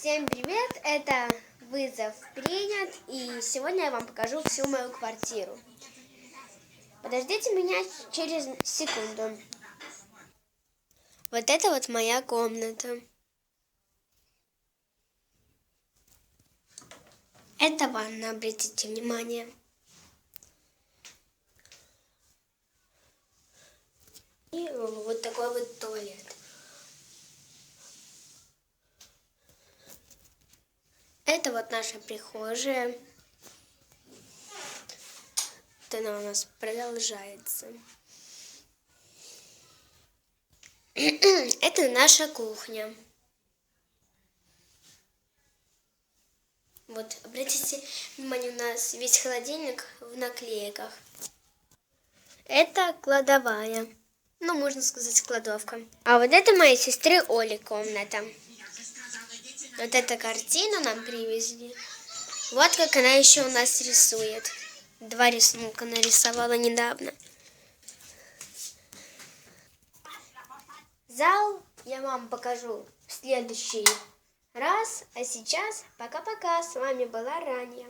Всем привет! Это вызов принят, и сегодня я вам покажу всю мою квартиру. Подождите меня через секунду. Вот это вот моя комната. Это ванна, обратите внимание. И вот такой вот туалет. Это вот наша прихожая. Вот она у нас продолжается. Это наша кухня. Вот, обратите внимание, у нас весь холодильник в наклейках. Это кладовая. Ну, можно сказать, кладовка. А вот это моей сестры Оли комната. Вот эту картину нам привезли. Вот как она еще у нас рисует. Два рисунка нарисовала недавно. Зал я вам покажу в следующий раз. А сейчас пока-пока. С вами была Ранья.